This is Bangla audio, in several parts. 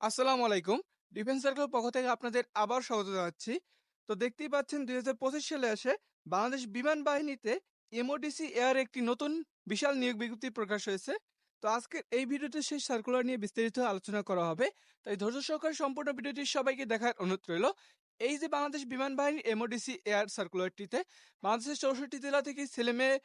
আসসালামু আলাইকুম। ডিফেন্স সার্কেল পক্ষ থেকে আপনাদের আবার স্বাগত জানাচ্ছি। তো দেখতেই পাচ্ছেন ২০২৫ সালে এসে বাংলাদেশ বিমান বাহিনীতে এমওডিসি এয়ার একটি নতুন বিশাল নিয়োগ বিজ্ঞপ্তি প্রকাশ হয়েছে। তো আজকের এই ভিডিওতে সেই সার্কুলার নিয়ে বিস্তারিত আলোচনা করা হবে। তাই ধৈর্য সহকারে সম্পূর্ণ ভিডিওটি সবাইকে দেখার অনুরোধ রইল। এই যে বাংলাদেশ বিমান বাহিনীর এমওডিসি এয়ার সার্কুলারটিতে বাংলাদেশের ৬৪ জেলা থেকে ছেলে মেয়ে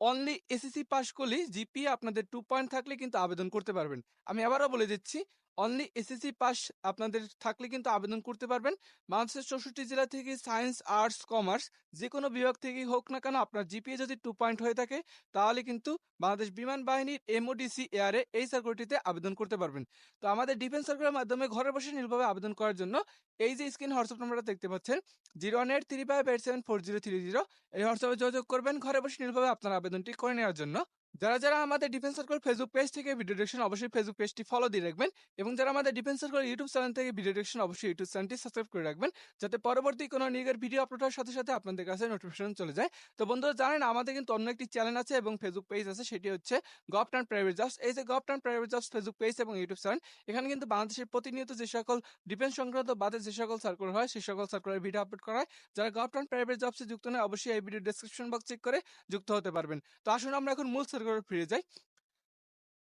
অনলি এসএসসি পাস করলেই জিপিএ আপনাদের টু পয়েন্ট থাকলে কিন্তু আবেদন করতে পারবেন। আমি আবারও বলে দিচ্ছি অনলি এসএসসি পাস আপনাদের থাকলে কিন্তু আবেদন করতে পারবেন। বাংলাদেশের ৬৪ জেলা থেকে সায়েন্স, আর্টস, কমার্স যেকোনো বিভাগ থেকেই হোক না কেন আপনার জিপিএ যদি টু পয়েন্ট হয়ে থাকে তাহলে কিন্তু বাংলাদেশ বিমান বাহিনীর এমওডিসি এয়ারে এই সার্কুলারটিতে আবেদন করতে পারবেন। তো আমাদের ডিফেন্স সার্কুলের মাধ্যমে ঘরে বসে নির্ভুলভাবে আবেদন করার জন্য এই যে স্ক্রিন হোয়াটসঅ্যাপ নাম্বারটা দেখতে পাচ্ছেন 01835874030 এই হোয়াটসঅ্যাপে যোগাযোগ করবেন ঘরে বসে নির্ভুলভাবে আপনার আবেদনটি করে নেওয়ার জন্য। যারা, যারা আমাদের ডিফেন্স সার্কেল ফেসবুক পেজ থেকে ভিডিও দেখছেন অবশ্যই ফেসবুক পেজটি ফলো দিয়ে রাখবেন এবং যারা আমাদের ডিফেন্স সার্কেল ইউটিউব চ্যানেল থেকে ভিডিও দেখছেন অবশ্যই ইউটিউব চ্যানেলটি সাবস্ক্রাইব করে রাখবেন যাতে পরবর্তী কোনো নিয়োগের ভিডিও আপলোড হওয়ার সাথে, সাথে আপনাদের কাছে নোটিফিকেশন চলে যায়। তো বন্ধুরা জানেন আমাদের কিন্তু অন্য একটি চ্যানেল আছে এবং ফেসবুক পেজ আছে সেটি হচ্ছে গভর্নমেন্ট প্রাইভেট জবস। এই যে government private jobs Facebook page এবং ইউটিউব চ্যানেল এখানে কিন্তু বাংলাদেশের প্রতিনিয়ত যে সকল ডিফেন্স সংক্রান্ত বাদে যে সকল সার্কুলার হয় সেই সকল সার্কুলার ভিডিও আপলোড করা হয়। যারা গভর্নমেন্ট প্রাইভেট জবসে যুক্ত নয় অবশ্যই এই ভিডিও ডেসক্রিপশন বক্স চেক করে যুক্ত হতে পারবেন। তো আসুন আমরা এখন মূল সার্কুলারে ফিরে যাই।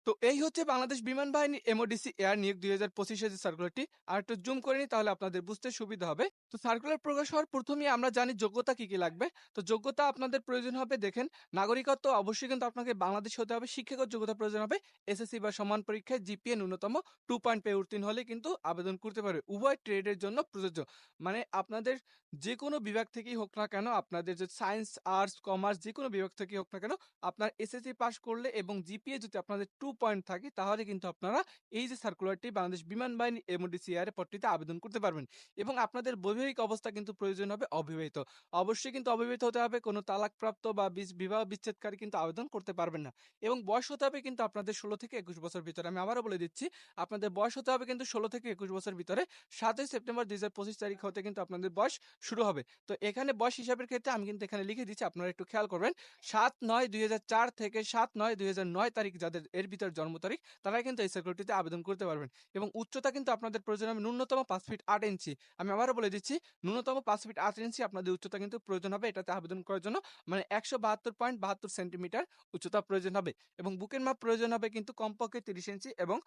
তো এই হচ্ছে বাংলাদেশ বিমান বাহিনী এমওডিসি এয়ার নিয়োগ দুই হাজার পঁচিশের যে সার্কুলারটি আর একটু জুম করে নিই তাহলে আপনাদের বুঝতে সুবিধা হবে। তো সার্কুলার প্রকাশ হওয়ার প্রথমেই আমরা জানি যোগ্যতা কি কি লাগবে। তো যোগ্যতা আপনাদের প্রয়োজন হবে, দেখেন, নাগরিকত্ব অবশ্যই কিন্তু আপনাকে বাংলাদেশ হতে হবে, শিক্ষাগত যোগ্যতা প্রয়োজন হবে এসএসসি বা সমান পরীক্ষায় জিপিএ ন্যূনতম টু পয়েন্ট পেয়ে উত্তীর্ণ হলে কিন্তু আবেদন করতে পারবে। উভয় ট্রেডের জন্য প্রযোজ্য। মানে আপনাদের যে কোনো বিভাগ থেকেই হোক না কেন, আপনাদের যে সায়েন্স আর্টস কমার্স যে কোনো বিভাগ থেকেই হোক না কেন, আপনার এসএসসি পাস করলে এবং জিপিএ যদি আপনাদের টু পয়েন্ট থাকে, তাহলে কিন্তু আপনারা এই যে সার্কুলারটি বাংলাদেশ বিমান বাহিনী এমওডিসি এর পদটিতে আবেদন করতে পারবেন। এবং আপনাদের বৈবাহিক অবস্থা কিন্তু প্রয়োজন হবে অবিবাহিত। অবশ্যই কিন্তু অবিবাহিত হতে হবে, কোনো তালাকপ্রাপ্ত বা বিবাহ বিচ্ছেদকারী কিন্তু আবেদন করতে পারবেন না। এবং বয়স হতে হবে কিন্তু আপনাদের ষোলো থেকে একুশ বছর ভিতরে। আমি আবারও বলে দিচ্ছি, আপনাদের বয়স হতে হবে কিন্তু ষোলো থেকে একুশ বছর ভিতরে। সাতই সেপ্টেম্বর দুই হাজার পঁচিশ তারিখ হতে কিন্তু আপনাদের বয়স শুরু হবে। তো এখানে বয়স হিসাবের ক্ষেত্রে আমি কিন্তু এখানে লিখে দিচ্ছি, আপনারা একটু খেয়াল করবেন, সাত নয় দুই হাজার চার থেকে সাত নয় দুই হাজার নয় তারিখ যাদের এর ভিতর জন্ম তারিখ তারা কিন্তু এই সার্কুলারটিতে আবেদন করতে পারবেন। এবং উচ্চতা কিন্তু আপনাদের প্রয়োজন হবে ন্যূনতম পাঁচ ফিট আট ইঞ্চি। আমি আবারও বলে দিচ্ছি, ন্যূনতম পাঁচ ফিট আট ইঞ্চি আপনাদের উচ্চতা কিন্তু প্রয়োজন হবে এটাতে আবেদন করার জন্য। মানে একশো বাহাত্তর পয়েন্ট বাহাত্তর সেন্টিমিটার উচ্চতা প্রয়োজন হবে। এবং বুকের মাপ প্রয়োজন হবে কিন্তু কমপক্ষে তিরিশ ইঞ্চি এবং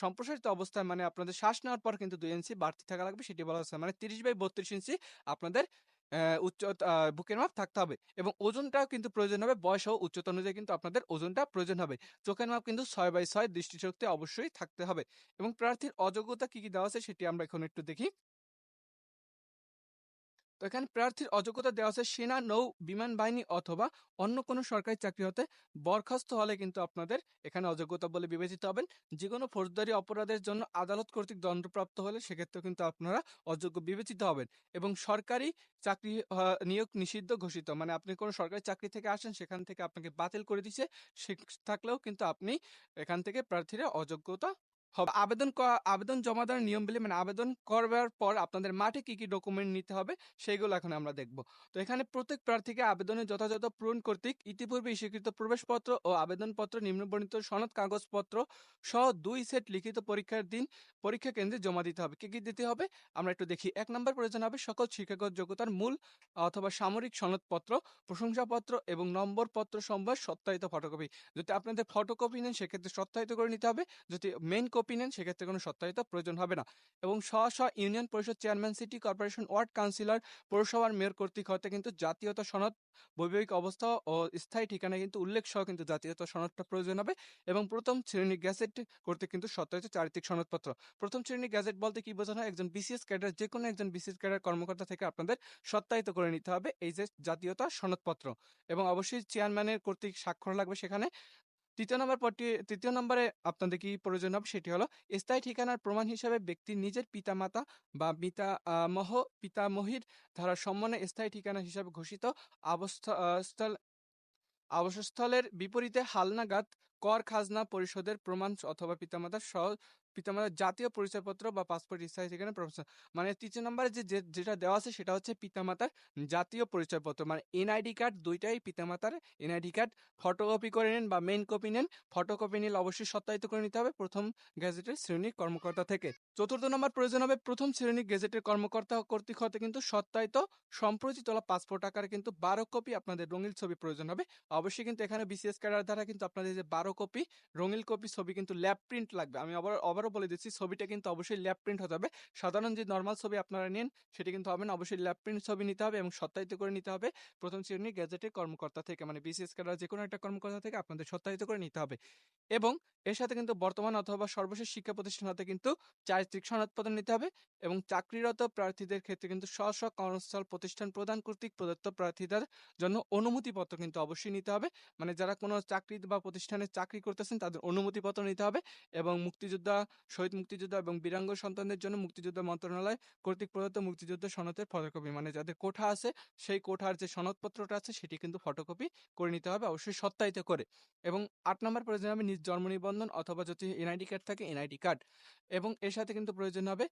সম্প্রসারিত অবস্থায় মানে আপনাদের শ্বাস নেওয়ার পর কিন্তু দুই ইঞ্চি বাড়তি থাকা লাগবে, সেটি বলা হচ্ছে মানে তিরিশ বাই বত্রিশ ইঞ্চি আপনাদের উচ্চতা বুকের মাপ থাকতে হবে এবং ওজনটাও কিন্তু প্রয়োজন হবে। বয়স ও উচ্চতা অনুযায়ী কিন্তু আপনাদের ওজনটা প্রয়োজন হবে। চোখের মাপ কিন্তু ছয় বাই ছয় দৃষ্টিশক্তি অবশ্যই থাকতে হবে। এবং প্রার্থীর অযোগ্যতা কি কি দেওয়া আছে সেটি আমরা এখন একটু দেখি। তো এখানে প্রার্থীর অযোগ্যতা দেওয়া আছে সেনা, নৌ, বিমান বাহিনী অথবা অন্য কোনো সরকারি চাকরি হতে বরখাস্ত হলে কিন্তু আপনাদের এখানে অযোগ্যতা বলে বিবেচিত হবেন। যে কোনো ফৌজদারি অপরাধের জন্য আদালত কর্তৃক দণ্ডপ্রাপ্ত হলে সেক্ষেত্রে কিন্তু আপনারা অযোগ্য বিবেচিত হবেন এবং সরকারি চাকরি নিয়োগ নিষিদ্ধ ঘোষিত। মানে আপনি কোনো সরকারি চাকরি থেকে আসেন, সেখান থেকে আপনাকে বাতিল করে দিচ্ছে সে থাকলেও কিন্তু আপনি এখান থেকে প্রার্থীরা অযোগ্যতা হবে, আবেদন আবেদন জমা দেওয়ার নিয়মগুলি মানে আবেদন করবার পর আপনাদের মাঠে কি কি ডকুমেন্ট নিতে হবে সেইগুলো এখন আমরা দেখব। তো এখানে প্রত্যেক প্রার্থীকে আবেদনের যথাযথ পূরণ কর্তৃক ইতিপূর্বে স্বীকৃত প্রবেশপত্র ও আবেদনপত্র, নিম্নবর্ণিত সনদ, কাগজপত্র সহ দুই সেট লিখিত পরীক্ষার দিন, পরীক্ষা কেন্দ্রে জমা দিতে হবে। কি কি দিতে হবে? আমরা একটু দেখি। এক নম্বর প্রয়োজন হবে সকল শিক্ষাগত যোগ্যতার মূল অথবা সামরিক সনদপত্র, প্রশংসাপত্র এবং নম্বর পত্র সম্ভার সত্যায়িত ফটোকপি যদি আপনাদের ফটোকপি নেন, সেক্ষেত্রে সত্যায়িত করে নিতে হবে। যদি মেন কপি নেন সেক্ষেত্রে কোনো সত্যায়িত প্রয়োজন হবে না। এবং স্ব স্ব union parishad chairman, city corporation ward councillor, পৌরসভার মেয়র কর্তৃক হতে কিন্তু জাতীয়তা সনদ, বৈবাহিক অবস্থা ও স্থায়ী ঠিকানা কিন্তু উল্লেখ সহ কিন্তু জাতীয়তা সনদটা প্রয়োজন হবে। এবং প্রথম শ্রেণি গ্যাজেট করতে কিন্তু সত্যায়িত চারিত্রিক সনদপত্র। প্রথম শ্রেণি গ্যাজেট বলতে কি বোঝানো একজন বিসিএস ক্যাডার যে কোনো একজন বিসিএস ক্যাডার কর্মকর্তা থেকে আপনাদের সত্যায়িত করে নিতে হবে এই যে জাতীয়তা সনদপত্র। এবং অবশ্যই চেয়ারম্যানের কর্তৃক স্বাক্ষর লাগবে সেখানে। তৃতীয় নম্বর তৃতীয় নম্বরে আপনাদের কি প্রয়োজন হবে সেটি হলো স্থায়ী ঠিকানার প্রমাণ হিসাবে ব্যক্তির নিজের পিতামাতা বা পিতা মহ পিতামহীর ধারা সম্মানে স্থায়ী ঠিকানা হিসাবে ঘোষিত অবস্থা স্থল, আবাসস্থলের বিপরীতে হালনাগাদ কর খাজনা পরিষদের প্রমাণ অথবা পিতামাতার সহ পিতামাতার জাতীয় পরিচয়পত্র বা পাসপোর্ট স্থায়ী ঠিকানা প্রফেশন মানে তৃতীয় নম্বরে যে যেটা দেওয়া আছে সেটা হচ্ছে পিতামাতার জাতীয় পরিচয়পত্র। মানে এনআইডি কার্ড দুইটাই পিতামাতার এনআইডি কার্ড ফটোকপি করে নেন বা মেইন কপি নেন। ফটোকপি নিলে অবশ্যই সত্যায়িত করে নিতে হবে প্রথম গ্যাজেটের শ্রেণি কর্মকর্তা থেকে। চতুর্থ নম্বর প্রয়োজন হবে প্রথম শ্রেণির গেজেটের কর্মকর্তা কর্তৃক হতে কিন্তু সত্যায়িত সম্প্রতি তোলা পাসপোর্ট আকারে কিন্তু বারো কপি আপনাদের রঙিন ছবি প্রয়োজন হবে। অবশ্যই কিন্তু এখানে বিসিএস ক্যাডার দ্বারা কিন্তু আপনাদের যে বারো কপি রঙিন কপি ছবি কিন্তু ল্যাব প্রিন্ট লাগবে। আমি আবার আবারও বলে দিচ্ছি, ছবিটা কিন্তু অবশ্যই ল্যাপ প্রিন্ট হতে হবে। সাধারণ যে নর্মাল ছবি আপনারা নেন, সেটি কিন্তু হবে না। অবশ্যই ল্যাপ প্রিন্ট ছবি নিতে হবে এবং সত্যায়িত করে নিতে হবে। প্রথম শ্রেণির গ্যাজেটের কর্মকর্তা থেকে মানে বিসিএস ক্যাডার যে কোনো একটা কর্মকর্তা থেকে আপনাদের সত্যায়িত করে নিতে হবে। এবং এর সাথে কিন্তু বর্তমান অথবা সর্বশেষ শিক্ষা প্রতিষ্ঠান হতে কিন্তু চারিত্রিক সনদপত্র নিতে হবে এবং চাকরিরত প্রার্থীদের ক্ষেত্রে কিন্তু স্ব স্ব কর্মস্থল প্রতিষ্ঠান প্রদান কর্তৃক প্রদত্ত প্রার্থীদের জন্য অনুমতিপত্র কিন্তু অবশ্যই নিতে হবে। মানে যারা কোনো চাকরি বা প্রতিষ্ঠানে চাকরি করতেছেন, তাদের অনুমতিপত্র নিতে হবে এবং মুক্তিযোদ্ধা শহীদ মুক্তিযোদ্ধা এবং বীরাঙ্গ সন্তানদের জন্য মুক্তিযোদ্ধা মন্ত্রণালয় কর্তৃক প্রদত্ত মুক্তিযোদ্ধা সনদের ফটোকপি মানে যাদের কোঠা আছে, সেই কোঠার যে সনদপত্রটা আছে, সেটি কিন্তু ফটোকপি করে নিতে হবে, অবশ্যই সত্যায়িত করে। এবং আট নম্বর প্রয়োজন হবে নিজ জন্ম নিবন্ধন অথবা যদি এনআইডি কার্ড থাকে এনআইডি কার্ড এবং এর সাথে কিন্তু প্রয়োজন হবে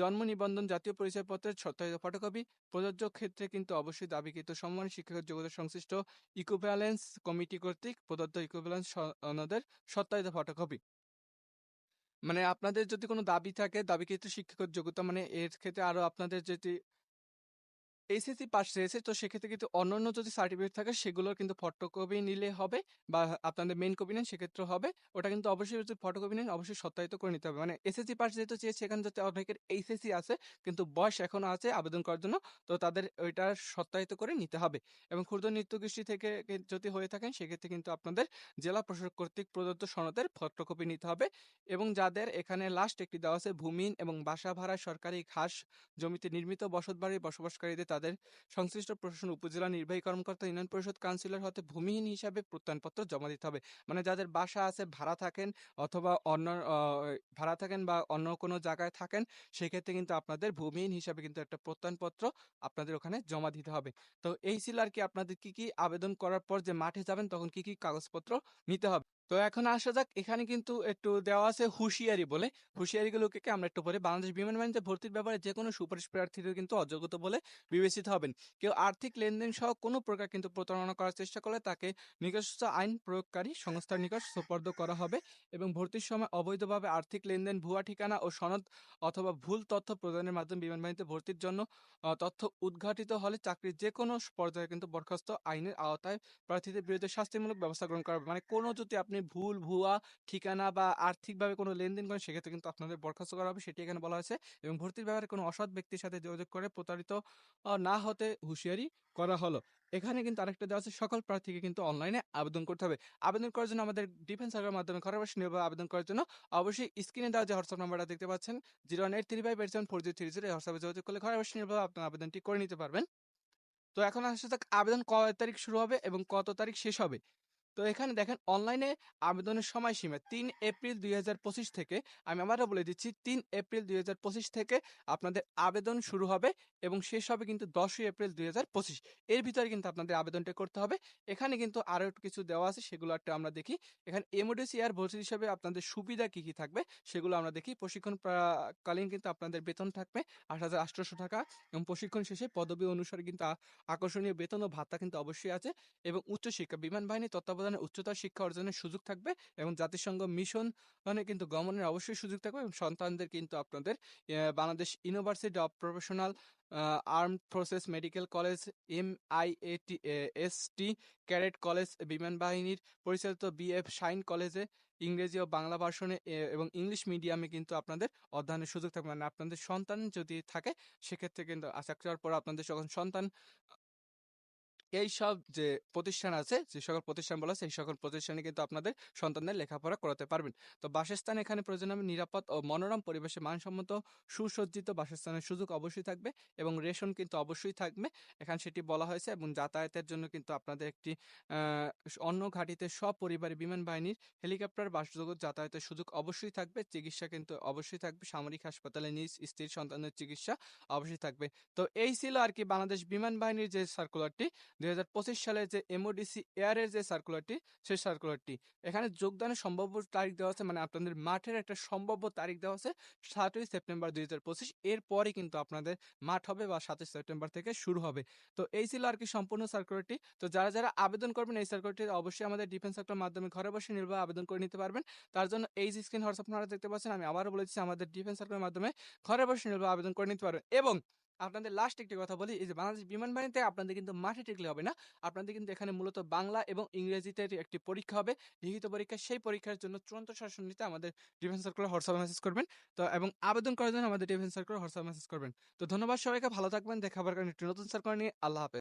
জন্ম নিবন্ধন জাতীয় পরিচয়পত্রের সত্যায়িত ফটোকপি প্রযোজ্য ক্ষেত্রে কিন্তু অবশ্যই দাবিকৃত সম্মান, শিক্ষাগত যোগ্যতা সংশ্লিষ্ট ইকুভ্যালেন্স কমিটি কর্তৃক প্রদত্ত ইকুভ্যালেন্স সনদের সত্যায়িত ফটোকপি মানে আপনাদের যদি কোনো দাবি থাকে, দাবি দাবিকৃত শিক্ষাগত যোগ্যতা মানে এর ক্ষেত্রে আরও আপনাদের যদি এসএসসি পাস রয়েছে তো সেক্ষেত্রে কিন্তু অন্যান্য যদি সার্টিফিকেট থাকে, সেগুলোর কিন্তু ফটোকপি নিলে হবে বা আপনাদের মেইন কপি নেন সেক্ষেত্রে হবে। ওটা কিন্তু অবশ্যই যদি ফটোকপি নেন, অবশ্যই সত্যায়িত করে নিতে হবে। মানে এসএসসি পাস যেহেতু চেয়েছে, এখানে যাতে অনেকের এইচএসসি আছে, কিন্তু বয়স এখনও আছে, আবেদন করার জন্য, তো তাদের ওইটা সত্যায়িত করে নিতে হবে। এবং ক্ষুদ্র নৃত্যগোষ্ঠী থেকে যদি হয়ে থাকেন, সেক্ষেত্রে কিন্তু আপনাদের জেলা প্রশাসক কর্তৃক প্রদত্ত সনদের ফটোকপি নিতে হবে। এবং যাদের এখানে লাস্ট একটি দেওয়া আছে ভূমিহীন এবং বাসা ভাড়া সরকারি ঘাস জমিতে নির্মিত বসতবাড়ির বসবাসকারীদের তাদের সংশ্লিষ্ট প্রশাসন, উপজেলা নির্বাহী কর্মকর্তা, ইউনিয়ন পরিষদ কাউন্সিলর হতে ভূমিহীন হিসাবে প্রত্যয়নপত্র জমা দিতে হবে। মানে যাদের বাসা আছে, ভাড়া থাকেন অথবা অন্য ভাড়া থাকেন বা অন্য কোনো জায়গায় থাকেন, সেক্ষেত্রে কিন্তু আপনাদের ভূমিহীন হিসাবে কিন্তু একটা প্রত্যয়নপত্র আপনাদের ওখানে জমা দিতে হবে। তো এই ছিল আর কি আপনাদের কি কি আবেদন করার পর যে মাঠে যাবেন, তখন কি কি কাগজপত্র নিতে হবে। তো এখন আসা যাক, এখানে কিন্তু একটু দেওয়া আছে হুঁশিয়ারি বলে। হুঁশিয়ারিগুলোকে আমরা একটু পরে বাংলাদেশ বিমান বাহিনীতে ভর্তির ব্যাপারে যে কোনো সুপারিশ প্রার্থীদের কিন্তু অযোগ্যতা বলে বিবেচিত হবেন। কেউ আর্থিক লেনদেন সহ কোনো প্রকার কিন্তু প্রতারণা করার চেষ্টা করলে তাকে নিকটস্থ আইন প্রয়োগকারী সংস্থার নিকট সোপর্দ করা হবে এবং ভর্তির সময় অবৈধভাবে আর্থিক লেনদেন, ভুয়া ঠিকানা ও সনদ অথবা ভুল তথ্য প্রদানের মাধ্যমে বিমান বাহিনীতে ভর্তির জন্য তথ্য উদ্ঘাটিত হলে চাকরির যে কোনো পর্যায়ে কিন্তু বরখাস্ত আইনের আওতায় প্রার্থীদের বিরুদ্ধে শাস্তিমূলক ব্যবস্থা গ্রহণ করা মানে কোনো যদি আপনি ভুল, ভুয়া ঠিকানা বা আর্থিকভাবে কোনো লেনদেন করেন, সেক্ষেত্রে কিন্তু আপনাদের বরখাস্ত করা হবে। সেটি এখানে বলা হয়েছে এবং ভর্তির ব্যাপারে কোনো অসৎ ব্যক্তির সাথে যোগাযোগ করে প্রতারিত না হতে হুঁশিয়ারি করা হলো। এখানে কিন্তু আরেকটা দেওয়া আছে, সকল প্রার্থীকে কিন্তু অনলাইনে আবেদন করতে হবে। আবেদন করার জন্য আমাদের ডিফেন্স সার্কের মাধ্যমে ঘরে বসে নিয়োগ আবেদন করার জন্য অবশ্যই স্ক্রিনে দেওয়া যে হোয়াটসঅ্যাপ নাম্বারটা দেখতে পাচ্ছেন, zero one eight three five eight seven four zero three zero, এই হোয়াটসঅ্যাপে যোগাযোগ করলে ঘরে বসে নিয়োগ আপনার আবেদনটি করে নিতে পারবেন। তো এখন আসা যাক, আবেদন কয় তারিখ শুরু হবে এবং কত তারিখ শেষ হবে? তো এখানে দেখেন অনলাইনে আবেদনের সময়সীমা তিন এপ্রিল দুই হাজার পঁচিশ থেকে, আমি আবারও বলে দিচ্ছি তিন এপ্রিল দুই হাজার পঁচিশ থেকে আপনাদের আবেদন শুরু হবে এবং শেষ হবে কিন্তু দশই এপ্রিল দুই হাজার পঁচিশ। এর ভিতরে কিন্তু আপনাদের আবেদনটা করতে হবে। এখানে কিন্তু আরও কিছু দেওয়া আছে, সেগুলো একটা আমরা দেখি। এখানে এমওডিসি আর ভর্তি হিসাবে আপনাদের সুবিধা কি কি থাকবে সেগুলো আমরা দেখি। প্রশিক্ষণ কালীন কিন্তু আপনাদের বেতন থাকবে আট হাজার আটশোশো টাকা এবং প্রশিক্ষণ শেষে পদবি অনুসারে কিন্তু আকর্ষণীয় বেতন ও ভাতা কিন্তু অবশ্যই আছে এবং উচ্চশিক্ষা, বিমান বাহিনী তত্ত্বাবধানে উচ্চতর শিক্ষা অর্জনের সুযোগ থাকবে এবং জাতিসংঘ মিশন মানে কিন্তু গমনের অবশ্যই সুযোগ থাকবে এবং সন্তানদের কিন্তু আপনাদের Bangladesh university of professional arm forces medical college M I A T S T cadet college বিমান বাহিনীর পরিচালিত বিএফ শাইন কলেজে ইংরেজি ও বাংলা ভার্সনে এবং ইংলিশ মিডিয়ামে কিন্তু আপনাদের অধ্যয়নের সুযোগ থাকবে। মানে আপনাদের সন্তান যদি থাকে, সেক্ষেত্রে কিন্তু আশা করার পর আপনাদের যখন সন্তান এই সব যে প্রতিষ্ঠান আছে, যে সকল প্রতিষ্ঠান বলা আছে, এই সকল প্রতিষ্ঠানে কিন্তু আপনাদের সন্তানদের লেখাপড়া করাতে পারবেন। তো বাসস্থান এখানে প্রয়োজন হবে নিরাপদ ও মনোরম পরিবেশে মানসম্মত সুসজ্জিত বাসস্থানের সুযোগ অবশ্যই থাকবে এবং রেশন কিন্তু অবশ্যই থাকবে। এখানে সেটি বলা হয়েছে এবং যাতায়াতের জন্য কিন্তু আপনাদের একটি অন্য ঘাটিতে সপরিবারে বিমান বাহিনীর হেলিকপ্টার, বাসযোগ্য যাতায়াতের সুযোগ অবশ্যই থাকবে, চিকিৎসা কিন্তু অবশ্যই থাকবে, সামরিক হাসপাতালে নিজ স্ত্রীর সন্তানের চিকিৎসা অবশ্যই থাকবে। তো এই ছিল আর কি বাংলাদেশ বিমান বাহিনীর যে সার্কুলারটি 2025 সালে যে এমওডিসি এয়ারের যে সার্কুলারটি সেই সার্কুলারটি এখানে যোগদানের সম্ভাব্য তারিখ দেওয়া আছে মানে আপনাদের মাঠের একটা সম্ভাব্য তারিখ দেওয়া আছে, সাতই সেপ্টেম্বর দুই হাজার পঁচিশ। এরপরই কিন্তু আপনাদের মাঠ হবে বা সাতই সেপ্টেম্বর থেকে শুরু হবে। তো এই ছিল আর কি সম্পূর্ণ সার্কুলারটি তো যারা যারা আবেদন করবেন এই সার্কুলারটি অবশ্যই আমাদের ডিফেন্স সেক্টর মাধ্যমে ঘরে বসে নির্ভয় আবেদন করে নিতে পারবেন। তার জন্য এই যে স্ক্রিন হোয়াটসঅ্যাপ আপনারা দেখতে পাচ্ছেন, আমি আবারও বলেছি, আমাদের ডিফেন্স সেক্টরের মাধ্যমে ঘরে বসে নির্ভয় আবেদন করে নিতে পারবেন। এবং আপনাদের লাস্ট একটি কথা বলি, এই যে বাংলাদেশ বিমান বাহিনীতে আপনাদের কিন্তু মাঠে টিকলে হবে না। আপনাদের কিন্তু এখানে মূলত বাংলা এবং ইংরেজিতে একটি পরীক্ষা হবে। লিখিত পরীক্ষা, সেই পরীক্ষার জন্য চূড়ান্ত শাসন নিতে আমাদের ডিফেন্স সার্কুলার হোয়াটসঅ্যাপ মেসেজ করবেন। তো, এবং আবেদন করার জন্য আমাদের ডিফেন্স সার্কুলার হোয়াটসঅ্যাপ মেসেজ করবেন। তো, ধন্যবাদ সবাইকে, ভালো থাকবেন দেখাবার কারণে একটি নতুন সার্কুলার নিয়ে। আল্লাহ হাফেজ।